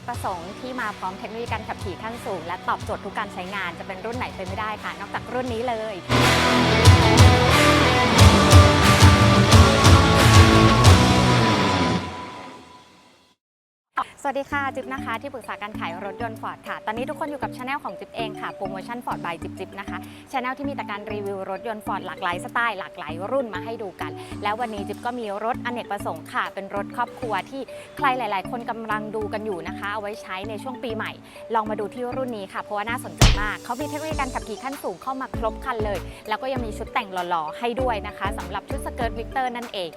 กประสงค์ที่มาพร้อมเทคโนโลยีการขับขี่ขั้นสูง และตอบโจทย์ทุกการใช้งานจะเป็นรุ่นไหนไปไม่ได้ค่ะ นอกจากรุ่นนี้เลย วัสดีค่ะ จิ๊บนะคะ ที่ปรึกษาการขายรถยนต์ฟอร์ดค่ะ ตอนนี้ทุกคนอยู่กับช anel ของจิ๊บเองค่ะโปรโมชั่นฟอร์ดบายจิ๊บจิ๊บนะคะช anel ที่มีแต่การรีวิวรถยนต์ฟอร์ดหลากหลายสไตล์หลากหลายรุ่นมาให้ดูกัน แล้ววันนี้จิ๊บก็มีรถอเนกประสงค์ค่ะ เป็นรถครอบครัวที่ใครหลาย ๆ คนกำลังดูกันอยู่นะคะ เอาไว้ใช้ในช่วงปีใหม่ ลองมาดูที่รุ่นนี้ค่ะเพราะว่าน่าสนใจมากเขามีเทคโนโลยีการขับขี่ขั้นสูงเข้ามาครบคันเลย แล้วก็ยังมีชุดแต่งหล่อ ๆ ให้ด้วยนะคะสำหรับชุดสเกิร์ตวิกเตอร์นั่นเอง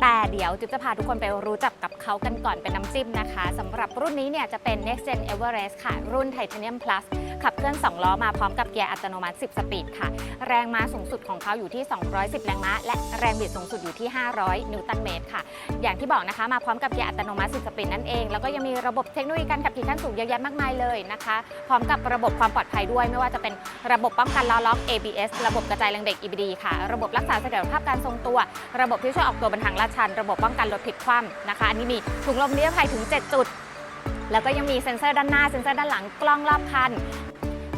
แต่เดี๋ยวจิ๊บจะพาทุกคนไปรู้จักกับเขากันก่อนเป็นน้ำจิ้มนะคะสำหรับรุ่นนี้เนี่ยจะเป็น Next Gen Everest ค่ะ รุ่น Titanium Plus ขับเคลื่อน 2 ล้อมาพร้อมกับเกียร์อัตโนมัติ 10 สปีดค่ะ แรงม้าสูงสุดของเขาอยู่ที่ 210 แรงม้า และแรงบิดสูงสุดอยู่ที่ 500 นิวตันเมตรค่ะ อย่างที่บอกนะคะมาพร้อมกับเกียร์อัตโนมัติ 10 สปีดนั่นเอง แล้วก็ยังมีระบบเทคโนโลยีการขับขี่ขั้นสูงเยอะแยะมากมายเลยนะคะ พร้อมกับระบบความปลอดภัยด้วย ไม่ว่าจะเป็นระบบป้องกันล้อล็อก ABS ระบบกระจายแรงเบรก EBD ค่ะ ระบบรักษาเสถียรภาพการทรงตัว ระบบที่ช่วยออกตัวบนทางลาดชัน ระบบป้องกันรถพลิกคว่ำนะคะ อันนี้มีถุงลมนิรภัยถึง 7 จุดแล้วก็ยังมีเซ็นเซอร์ด้านหน้า เซ็นเซอร์ด้านหลัง กล้องรอบคัน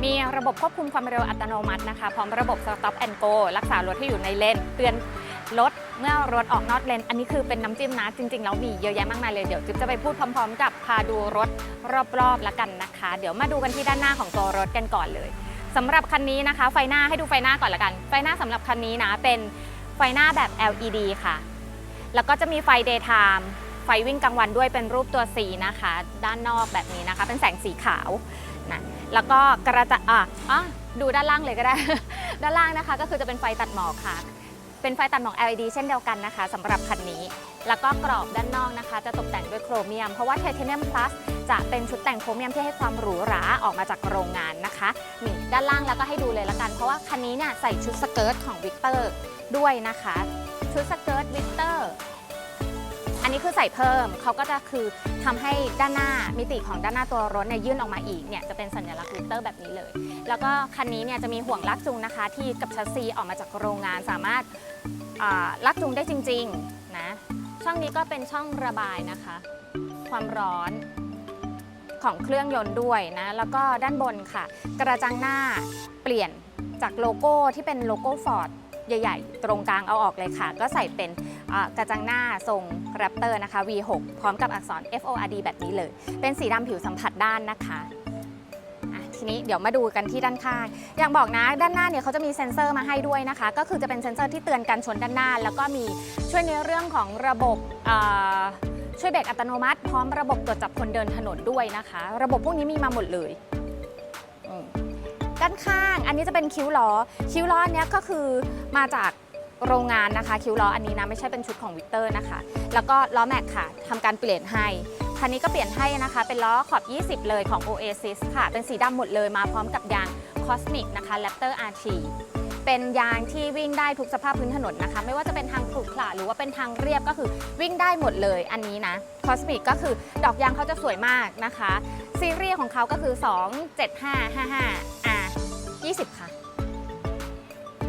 มีระบบควบคุมความเร็วอัตโนมัตินะคะพร้อมระบบ stop and go รักษารถที่อยู่ในเลนเตือนรถเมื่อรถออกนอกเลน อันนี้คือเป็นน้ำจิ้มนะจริงๆแล้วมีเยอะแยะมากมายเลยเดี๋ยวจิ๊บจะไปพูดพร้อม ๆ กับพาดูรถรอบๆแล้วกันนะคะ เดี๋ยวมาดูกันที่ด้านหน้าของตัวรถกันก่อนเลยสำหรับคันนี้นะคะ ไฟหน้าให้ดูไฟหน้าก่อนละกัน ไฟหน้าสำหรับคันนี้นะเป็นไฟหน้าแบบ LED ค่ะ แล้วก็จะมีไฟ daytime ไฟวิ่งกลางวันด้วยเป็นรูปตัว C นะคะ ด้านนอกแบบนี้นะคะ เป็นแสงสีขาว แล้วก็กระจะอะอะดูด้านล่างเลยก็ได้ ด้านล่างนะคะ ก็คือจะเป็นไฟตัดหมอกค่ะ เป็นไฟตัดหมอก LED เช่นเดียวกันนะคะสำหรับคันนี้ แล้วก็กรอบด้านนอกนะคะ จะตกแต่งด้วยโครเมียม เพราะว่า Titanium Plus จะเป็นชุดแต่งโครเมียมที่ให้ความหรูหราออกมาจากโรงงานนะคะนี่ด้านล่างแล้วก็ให้ดูเลยละกัน เพราะว่าคันนี้เนี่ยใส่ชุดสเกิร์ตของวิกเตอร์ด้วยนะคะ ชุดสเกิร์ตวิกเตอร์ อันนี้คือใส่เพิ่มเขาก็จะคือทำให้ด้านหน้ามิติของด้านหน้าตัวรถเนี่ยยื่นออกมาอีกเนี่ยจะเป็นสัญลักษณ์วิกเตอร์แบบนี้เลย แล้วก็คันนี้เนี่ยจะมีห่วงลากจูงนะคะ ที่กับชัสซีออกมาจากโรงงานสามารถลากจูงได้จริงๆนะช่องนี้ก็เป็นช่องระบายนะคะ ความร้อนของเครื่องยนต์ด้วยนะแล้วก็ด้านบนค่ะ กระจังหน้าเปลี่ยนจากโลโก้ที่เป็นโลโก้ฟอร์ดใหญ่ ๆ ตรงกลางเอาออกเลยค่ะ ก็ใส่เป็น กระจังหน้าทรงแรปเตอร์นะคะ V6 พร้อมกับอักษร FORD แบบนี้เลย เป็นสีดำผิวสัมผัสด้านนะคะทีนี้เดี๋ยวมาดูกันที่ด้านข้าง อย่างบอกนะด้านหน้าเนี่ยเขาจะมีเซ็นเซอร์มาให้ด้วยนะคะ ก็คือจะเป็นเซ็นเซอร์ที่เตือนการชนด้านหน้า แล้วก็มีช่วยในเรื่องของระบบช่วยเบรกอัตโนมัติ พร้อมระบบตรวจจับคนเดินถนนด้วยนะคะ ระบบพวกนี้มีมาหมดเลยด้านข้าง อันนี้จะเป็นคิ้วล้อ คิ้วล้อเนี้ยก็คือมาจาก โรงงานนะคะ คิวล้ออันนี้นะไม่ใช่เป็นชุดของวิกเตอร์นะคะ แล้วก็ล้อแม็กค่ะทำการเปลี่ยนให้คันนี้ก็เปลี่ยนให้นะคะ เป็นล้อขอบ 20 เลยของ Oasis ค่ะ เป็นสีดำหมดเลยมาพร้อมกับยาง Cosmic นะคะ Raptor RT เป็นยางที่วิ่งได้ทุกสภาพพื้นถนนนะคะ ไม่ว่าจะเป็นทางขรุขระหรือว่าเป็นทางเรียบก็คือวิ่งได้หมดเลยอันนี้นะ Cosmic ก็คือดอกยางเขาจะสวยมากนะคะ ซีรีส์ของเขาก็คือ 27555 R 20 ค่ะ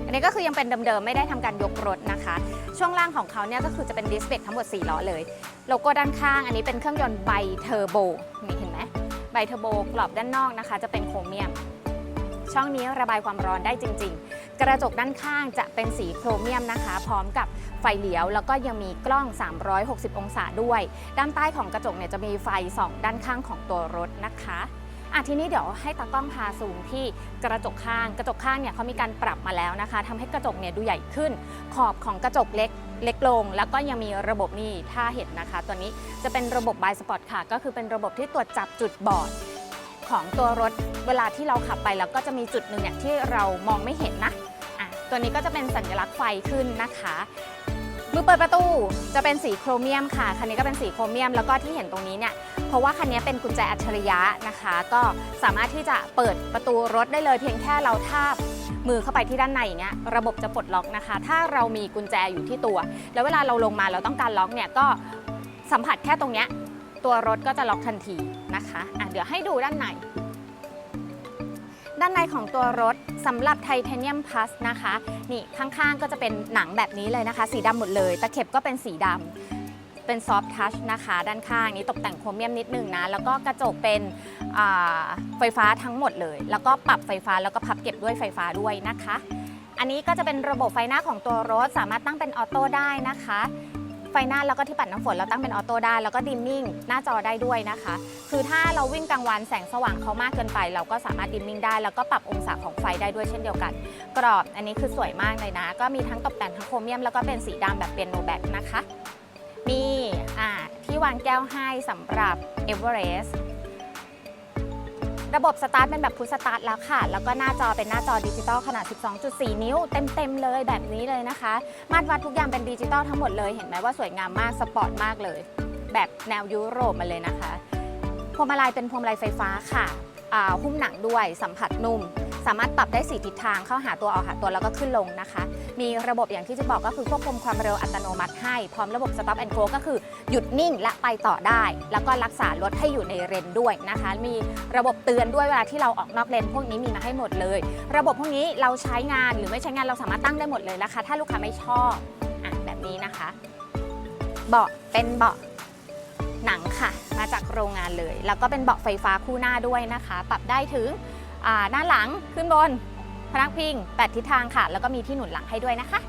อันนี้ก็คือยังเป็นเดิมๆ ไม่ได้ทำการยกรถนะคะ ช่วงล่างของเขาเนี่ยก็คือจะเป็นดิสเบรกทั้งหมด 4 ล้อเลย โลโก้ด้านข้าง อันนี้เป็นเครื่องยนต์ไบเทอร์โบ นี่เห็นไหมไบเทอร์โบกรอบด้านนอกนะคะ จะเป็นโครเมียม ช่องนี้ระบายความร้อนได้จริง ๆ กระจกด้านข้างจะเป็นสีโครเมียมนะคะ พร้อมกับไฟเลี้ยว แล้วก็ยังมีกล้อง 360 องศาด้วย ด้านใต้ของกระจกเนี่ยจะมีไฟส่องด้านข้างของตัวรถนะคะ อะทีนี้เดี๋ยวให้ตากล้องพาซูมที่กระจกข้าง กระจกข้างเนี่ยเขามีการปรับมาแล้วนะคะทำให้กระจกเนี่ยดูใหญ่ขึ้น ขอบของกระจกเล็กเล็กลง แล้วก็ยังมีระบบนี่ถ้าเห็นนะคะ ตัวนี้จะเป็นระบบบายสปอร์ตค่ะ ก็คือเป็นระบบที่ตรวจจับจุดบอดของตัวรถเวลาที่เราขับไปแล้วก็จะมีจุดหนึ่งเนี่ยที่เรามองไม่เห็นนะอะตัวนี้ก็จะเป็นสัญลักษณ์ไฟขึ้นนะคะมือเปิดประตูจะเป็นสีโครเมียมค่ะ คันนี้ก็เป็นสีโครเมียม แล้วก็ที่เห็นตรงนี้เนี่ย ราะว่าคันนี้เป็นกุญแจอัจฉริยะนะคะ ก็สามารถที่จะเปิดประตูรถได้เลยเพียงแค่เราทาบมือเข้าไปที่ด้านในอย่างเงี้ยระบบจะปลดล็อกนะคะ ถ้าเรามีกุญแจอยู่ที่ตัว แล้วเวลาเราลงมาเราต้องการล็อกเนี่ยก็สัมผัสแค่ตรงเนี้ยตัวรถก็จะล็อกทันทีนะคะอะเดี๋ยวให้ดูด้านในด้านในของตัวรถสำหรับไทเทเนียมพลัสนะคะ นี่ข้างๆก็จะเป็นหนังแบบนี้เลยนะคะ สีดำหมดเลย ตะเข็บก็เป็นสีดำ เป็นซอฟท์ทัชนะคะ ด้านข้างนี้ตกแต่งโครเมียมนิดนึงนะ แล้วก็กระจกเป็นไฟฟ้าทั้งหมดเลย แล้วก็ปรับไฟฟ้าแล้วก็พับเก็บด้วยไฟฟ้าด้วยนะคะ อันนี้ก็จะเป็นระบบไฟหน้าของตัวรถ สามารถตั้งเป็นออโต้ได้นะคะ ไฟหน้าแล้วก็ที่ปัดน้ำฝนเราตั้งเป็นออโต้ได้ แล้วก็ดิมมิ่งหน้าจอได้ด้วยนะคะ คือถ้าเราวิ่งกลางวันแสงสว่างเขามากเกินไป เราก็สามารถดิมมิ่งได้ แล้วก็ปรับองศาของไฟได้ด้วยเช่นเดียวกัน กรอบอันนี้คือสวยมากเลยนะ ก็มีทั้งตกแต่งทั้งโครเมียมแล้วก็เป็นสีดำแบบเปียโนแบ็กนะคะ มีอ่าที่วางแก้วให้สำหรับ Everest ระบบสตาร์ทเป็นแบบพุชสตาร์ทแล้วค่ะ แล้วก็หน้าจอเป็นหน้าจอดิจิตอลขนาด 12.4 นิ้ว เต็ม ๆ เลยแบบนี้เลยนะคะ มาตรวัดทุกอย่างเป็นดิจิตอลทั้งหมดเลย เห็นไหมว่าสวยงามมาก สปอร์ตมากเลย แบบแนวยุโรปมาเลยนะคะ พวงมาลัยเป็นพวงมาลัยไฟฟ้าค่ะ หุ้มหนังด้วย สัมผัสนุ่ม สามารถปรับได้ 4 ทิศทางเข้าหาตัวออกหาตัวแล้วก็ขึ้นลงนะคะ มีระบบอย่างที่จะบอกก็คือควบคุมความเร็วอัตโนมัติให้ พร้อมระบบ stop and go ก็คือหยุดนิ่งและไปต่อได้ แล้วก็รักษารถให้อยู่ในเรนด้วยนะคะ มีระบบเตือนด้วยเวลาที่เราออกนอกเลนพวกนี้มีมาให้หมดเลย ระบบพวกนี้เราใช้งานหรือไม่ใช้งานเราสามารถตั้งได้หมดเลยนะคะ ถ้าลูกค้าไม่ชอบอะแบบนี้นะคะ เบาะเป็นเบาะหนังค่ะ มาจากโรงงานเลย แล้วก็เป็นเบาะไฟฟ้าคู่หน้าด้วยนะคะ ปรับได้ถึง ด้านหลังขึ้นบน พนักพิง 8 ทิศทางค่ะ แล้วก็มีที่หนุนหลังให้ด้วยนะคะ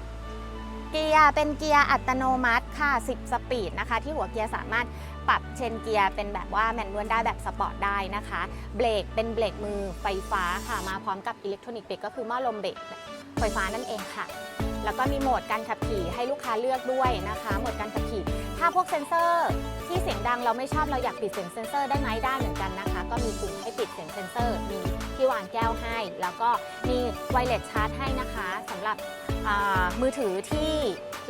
เกียร์เป็นเกียร์อัตโนมัติค่ะ 10 สปีดนะคะ ที่หัวเกียร์สามารถปรับเชนเกียร์เป็นแบบว่าแมนนวลได้แบบสปอร์ตได้นะคะ เบรกเป็นเบรกมือไฟฟ้าค่ะ มาพร้อมกับอิเล็กทรอนิกส์เบรกก็คือหม้อลมเบรกไฟฟ้านั่นเองค่ะ แล้วก็มีโหมดการขับขี่ให้ลูกค้าเลือกด้วยนะคะ โหมดการขับขี่ ถ้าพวกเซ็นเซอร์ที่เสียงดังเราไม่ชอบเราอยากปิดเสียงเซ็นเซอร์ได้ไหมได้เหมือนกันนะคะ ก็มีปุ่มให้ปิดเสียงเซ็นเซอร์ มีที่วางแก้วให้ แล้วก็มีไวเลสชาร์จให้นะคะสำหรับมือถือที่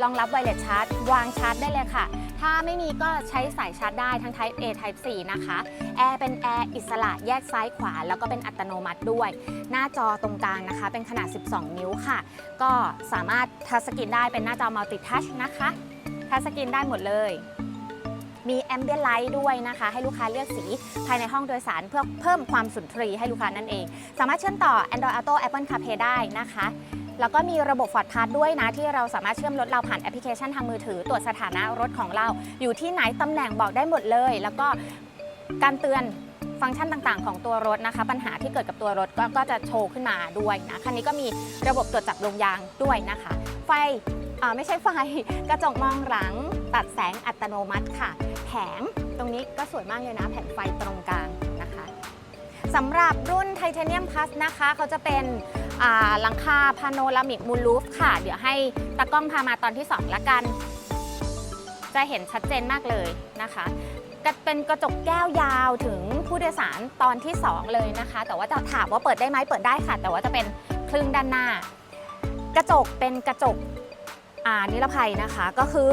รองรับไวเลสชาร์จวางชาร์จได้เลยค่ะ ถ้าไม่มีก็ใช้สายชาร์จได้ทั้ง Type A Type C นะคะ แอร์เป็นแอร์อิสระแยกซ้ายขวา แล้วก็เป็นอัตโนมัติด้วย หน้าจอตรงกลางนะคะ เป็นขนาด 12 นิ้วค่ะ ก็สามารถทัชสกรีนได้เป็นหน้าจอมัลติทัชนะคะ ทัชสกรีนได้หมดเลย มีแอมเบียนไลท์ด้วยนะคะ ให้ลูกค้าเลือกสีภายในห้องโดยสารเพื่อเพิ่มความสุนทรีให้ลูกค้านั่นเอง สามารถเชื่อมต่อ Android Auto Apple CarPlay ได้นะคะแล้วก็มีระบบ Ford Pass ด้วยนะ ที่เราสามารถเชื่อมรถเราผ่านแอปพลิเคชันทางมือถือ ตรวจสถานะรถของเรา อยู่ที่ไหนตำแหน่งบอกได้หมดเลย แล้วก็การเตือนฟังก์ชันต่างๆ ของตัวรถนะคะ ปัญหาที่เกิดกับตัวรถก็ก็จะโชว์ขึ้นมาด้วยนะคันนี้ก็มีระบบตรวจจับลงยางด้วยนะคะ ไฟ อ่าไม่ใช่ไฟ กระจกมองหลัง ตัดแสงอัตโนมัติค่ะ แผงตรงนี้ก็สวยมากเลยนะ แผงไฟตรงกลางนะคะสำหรับรุ่นไทเทเนียมพ u สนะคะ เขาจะเป็นหลังคาพาโนรามิกมูลูฟค่ะ เดี๋ยวให้ตากล้องพามาตอนที่ 2 ละกัน จะเห็นชัดเจนมากเลยนะคะเป็นกระจกแก้วยาวถึงผู้โดยสารตอนที่ 2 เลยนะคะ แต่ว่าจะถามว่าเปิดได้ไหมเปิดได้ค่ะ แต่ว่าจะเป็นครึ่งด้านหน้า กระจกเป็นกระจก อ่านิรภัยนะคะก็คือ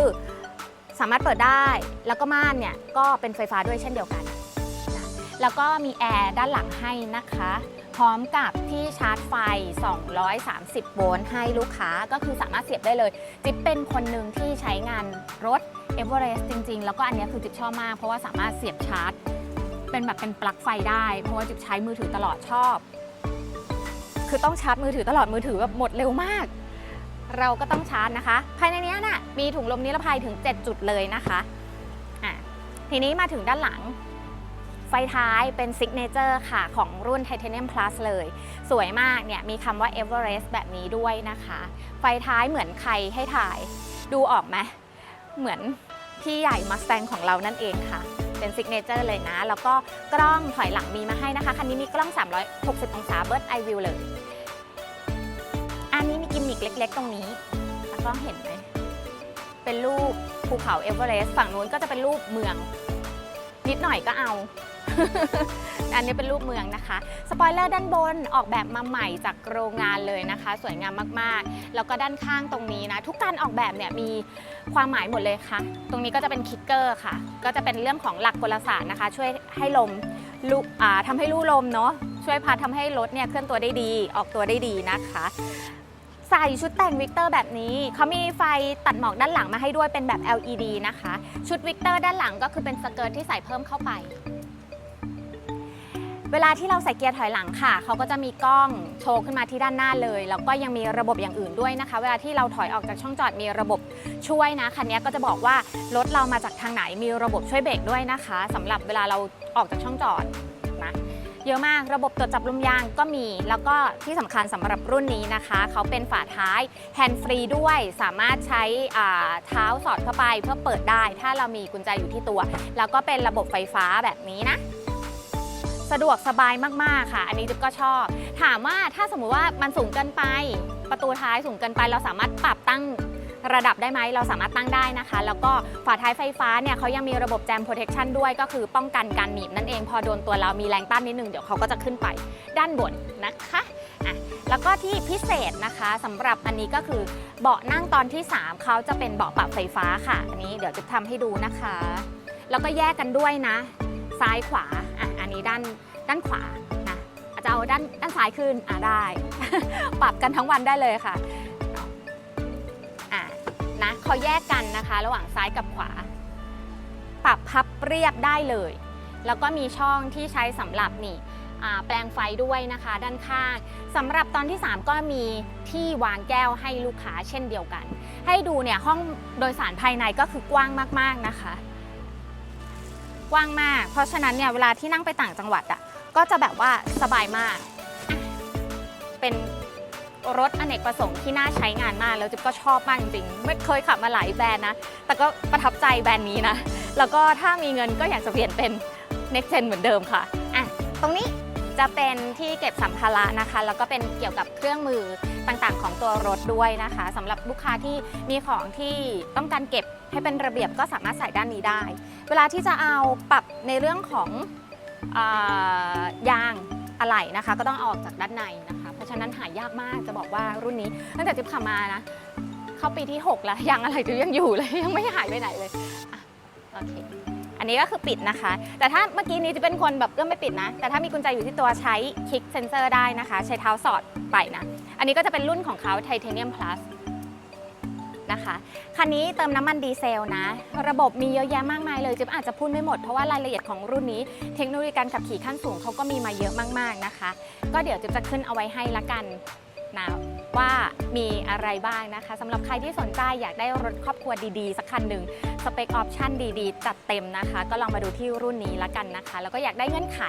สามารถเปิดได้แล้วก็ม่านเนี่ยก็เป็นไฟฟ้าด้วยเช่นเดียวกันนะแล้วก็มีแอร์ด้านหลังให้นะคะ พร้อมกับที่ชาร์จไฟ 230 โวลต์ให้ลูกค้าก็คือสามารถเสียบได้เลย จิ๊บเป็นคนหนึ่งที่ใช้งานรถ e v e r e s t จริง ๆ แล้วก็อันนี้คือจิ๊บชอบมาก เพราะว่าสามารถเสียบชาร์จ เป็นแบบเป็นปลั๊กไฟได้ เพราะว่าจิ๊บใช้มือถือตลอดชอบ คือต้องชาร์จมือถือตลอดมือถือแบบหมดเร็วมาก เราก็ต้องชาร์จนะคะ ภายในนี้ยน่ะมีถุงลมนิรภัยถึง 7 จุดเลยนะคะอะทีนี้มาถึงด้านหลัง ไฟท้ายเป็นซิกเนเจอร์ค่ะของรุ่น Titanium Plus เลย สวยมากเนี่ยมีคำว่า Everest แบบนี้ด้วยนะคะ ไฟท้ายเหมือนใครให้ถ่าย ดูออกไหมเหมือนพี่ใหญ่มาส t ตงของเรานั่นเองค่ะ เป็นซิกเนเจอร์เลยนะ แล้วก็กล้องถอยหลังมีมาให้นะคะ คันนี้มีกล้อง 360 องศา Bird Eye View เลยอันนี้มี กิมมิกเล็ก ๆ ตรงนี้ตากล้องเห็นไหมเป็นรูปภูเขาเอเวอเรสต์ฝั่งนู้นก็จะเป็นรูปเมือง นิดหน่อยก็เอา อันนี้เป็นรูปเมืองนะคะ สปอยเลอร์ด้านบนออกแบบมาใหม่จากโรงงานเลยนะคะ สวยงามมากๆ แล้วก็ด้านข้างตรงนี้นะ ทุกการออกแบบเนี่ยมีความหมายหมดเลยค่ะ ตรงนี้ก็จะเป็นคิกเกอร์ค่ะ ก็จะเป็นเรื่องของหลักกลศาสตร์นะคะ ช่วยให้ลมลุอ่าทำให้ลู่ลมเนาะช่วยพาทำให้รถเนี่ยเคลื่อนตัวได้ดี ออกตัวได้ดีนะคะ ใส่ชุดแต่งวิกเตอร์แบบนี้ เขามีไฟตัดหมอกด้านหลังมาให้ด้วยเป็นแบบ LED นะคะ ชุดวิกเตอร์ด้านหลังก็คือเป็นสเกิร์ตที่ใส่เพิ่มเข้าไป เวลาที่เราใส่เกียร์ถอยหลังค่ะ เขาก็จะมีกล้องโชว์ขึ้นมาที่ด้านหน้าเลย แล้วก็ยังมีระบบอย่างอื่นด้วยนะคะ เวลาที่เราถอยออกจากช่องจอดมีระบบช่วยนะ คันนี้ก็จะบอกว่ารถเรามาจากทางไหน มีระบบช่วยเบรกด้วยนะคะสำหรับเวลาเราออกจากช่องจอด เยอะมากระบบตรวจจับลมยางก็มี แล้วก็ที่สำคัญสำหรับรุ่นนี้นะคะ เขาเป็นฝาท้ายแฮนด์ฟรีด้วย สามารถใช้เท้าสอดเข้าไปเพื่อเปิดได้ ถ้าเรามีกุญแจอยู่ที่ตัว แล้วก็เป็นระบบไฟฟ้าแบบนี้นะสะดวกสบายมาก ๆ ค่ะ อันนี้จุ๊บก็ชอบ ถามว่าถ้าสมมุติว่ามันสูงเกินไป ประตูท้ายสูงเกินไป เราสามารถปรับตั้ง ระดับได้ไหมเราสามารถตั้งได้นะคะ แล้วก็ฝาท้ายไฟฟ้าเนี่ยเขายังมีระบบแจมโปรเทคชันด้วยก็คือป้องกันการหนีบนั่นเองพอโดนตัวเรามีแรงต้านนิดนึงเดี๋ยวเขาก็จะขึ้นไปด้านบนนะคะอะแล้วก็ที่พิเศษนะคะสำหรับอันนี้ก็คือเบาะนั่งตอนที่ 3เขาจะเป็นเบาะปรับไฟฟ้าค่ะอันนี้เดี๋ยวจะทำให้ดูนะคะ แล้วก็แยกกันด้วยนะ ซ้ายขวาอะอันนี้ด้านด้านขวานะอาจจะเอาด้านด้านซ้ายขึ้นอะได้ ปรับกันทั้งวันได้เลยค่ะ นะเขาแยกกันนะคะ ระหว่างซ้ายกับขวา ปรับพับเรียบได้เลย แล้วก็มีช่องที่ใช้สำหรับนี่แปลงไฟด้วยนะคะ ด้านข้างสำหรับตอนที่ 3 ก็มีที่วางแก้วให้ลูกค้าเช่นเดียวกัน ให้ดูเนี่ยห้องโดยสารภายในก็คือกว้างมากๆนะคะ กว้างมาก เพราะฉะนั้นเนี่ยเวลาที่นั่งไปต่างจังหวัดอะก็จะแบบว่าสบายมาก เป็น รถอเนกประสงค์ที่น่าใช้งานมาก แล้วจิ๊บก็ชอบมากจริงๆไม่เคยขับมาหลายแบรนด์นะ แต่ก็ประทับใจแบรนด์นี้นะ แล้วก็ถ้ามีเงินก็อยากจะเปลี่ยนเป็น next gen เหมือนเดิมค่ะอะ ตรงนี้จะเป็นที่เก็บสัมภาระนะคะ แล้วก็เป็นเกี่ยวกับเครื่องมือต่างๆ ของตัวรถด้วยนะคะสำหรับลูกค้าที่มีของที่ต้องการเก็บให้เป็นระเบียบก็สามารถใส่ด้านนี้ได้ เวลาที่จะเอาปรับในเรื่องของอายางอะไหล่นะคะ ก็ต้องออกจากด้านในนะคะ ราะฉะนั้นหายากมากจะบอกว่ารุ่นนี้ ตั้งแต่จิ๊บขับมานะ เข้าปีที่ 6 แล้วยังอะไหล่จิ๊บยังอยู่เลยยังไม่หายไปไหนเลยอะโอเค อันนี้ก็คือปิดนะคะ แต่ถ้าเมื่อกี้นี้จะเป็นคนแบบเอื้อมไม่ปิดนะ แต่ถ้ามีกุญแจอยู่ที่ตัวใช้คลิกเซนเซอร์ได้นะคะ ใช้เท้าสอดไปนะ อันนี้ก็จะเป็นรุ่นของเขาไทเทเนียมพลัส นะคะคันนี้เติมน้ำมันดีเซลนะ ระบบมีเยอะแยะมากมายเลยจิ๊บอาจจะพูดไม่หมด เพราะว่ารายละเอียดของรุ่นนี้เทคโนโลยีการขับขี่ขั้นสูงเขาก็มีมาเยอะมากๆนะคะ ก็เดี๋ยวจิ๊บจะขึ้นเอาไว้ให้ละกัน นะว่ามีอะไรบ้างนะคะสำหรับใครที่สนใจอยากได้รถครอบครัวดีๆ สักคันหนึ่งสเปคออปชั่นดีๆ จัดเต็มนะคะ ก็ลองมาดูที่รุ่นนี้ละกันนะคะ แล้วก็อยากได้เงื่อนไข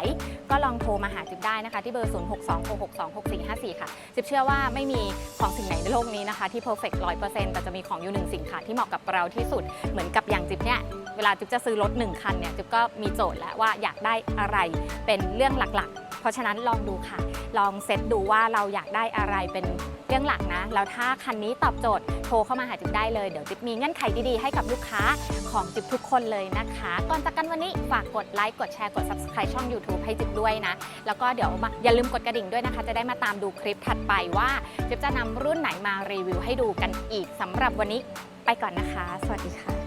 ก็ลองโทรมาหาจิ๊บได้นะคะ ที่เบอร์ 0626626454 ค่ะจิ๊บเชื่อว่าไม่มีของสิ่งไหนในโลกนี้นะคะ ที่ perfect 100%แต่จะมีของอยู่หนึ่งสิ่งค่ะที่เหมาะกับเราที่สุดเหมือนกับอย่างจิ๊บเนี่ยเวลาจิ๊บจะซื้อรถหนึ่งคันเนี่ยจิ๊บก็มีโจทย์แล้วว่าอยากได้อะไรเป็นเรื่องหลักๆ ราะฉะนั้นลองดูค่ะ ลองเซตดูว่าเราอยากได้อะไรเป็นเรื่องหลักนะ แล้วถ้าคันนี้ตอบโจทย์โทรเข้ามาหาจิ๊บได้เลย เดี๋ยวจิ๊บมีเงื่อนไขดีๆ ให้กับลูกค้าของจิ๊บทุกคนเลยนะคะ ก่อนจากกันวันนี้ฝากกดไลค์ กดแชร์ กด subscribe ช่อง YouTube ให้จิ๊บด้วยนะ แล้วก็เดี๋ยวมาอย่าลืมกดกระดิ่งด้วยนะคะ จะได้มาตามดูคลิปถัดไปว่าจิ๊บจะนำรุ่นไหนมารีวิวให้ดูกันอีกสำหรับวันนี้ไปก่อนนะคะ สวัสดีค่ะ